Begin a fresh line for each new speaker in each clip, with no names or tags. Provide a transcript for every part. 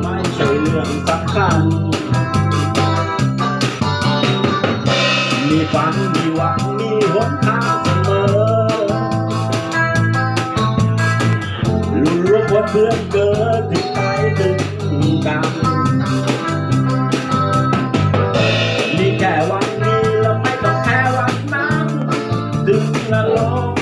ไม่ใช่เรื่องสำคัญ มีฝันมีหวังมีหนทางเสมอรู้นรบว่าเพื่อนเกิดถึงไปถึงกันมีแค่วันนี้แล้วไม่ต้องแค่วันนั้นดึงละรก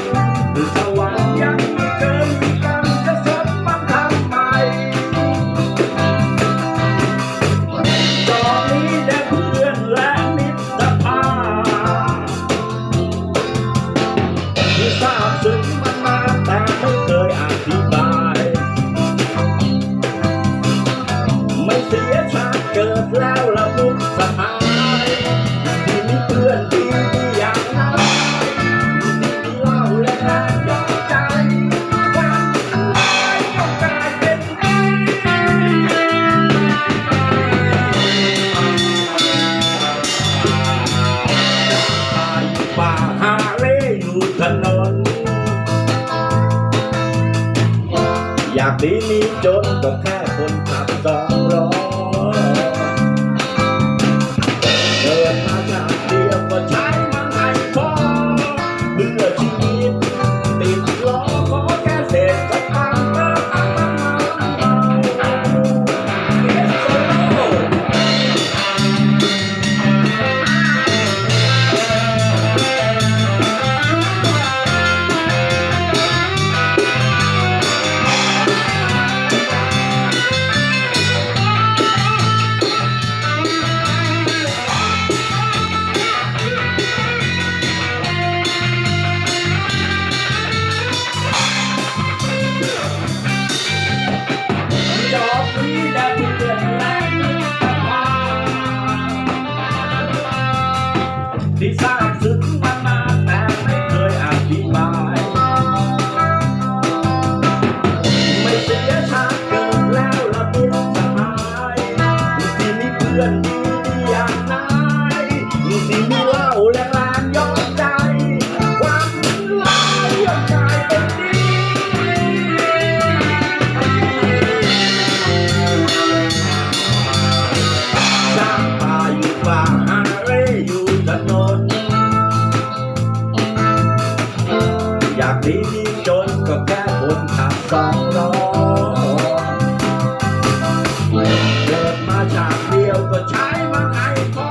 เสียชาติเกิดแล้วละมุกสหายที่มีเพื่อนที่ดีอย่างนั้นที่เล่าและนานยอมใจวันตายก็กลายเป็นดีตายป่าหาเล่อยู่ถนน อยากดีมีจนก็แค่คนขับสองล้อ พื่ดีอย่างนายมีสิ่เล่าและลานย้อนใจ ความร้ายย่อมกลายเป็นอยู่ป่าหาเรอยู่ถนนอยากดีจนก็แค่คนขับซ้ ดียวก็ใช้มันให้พอ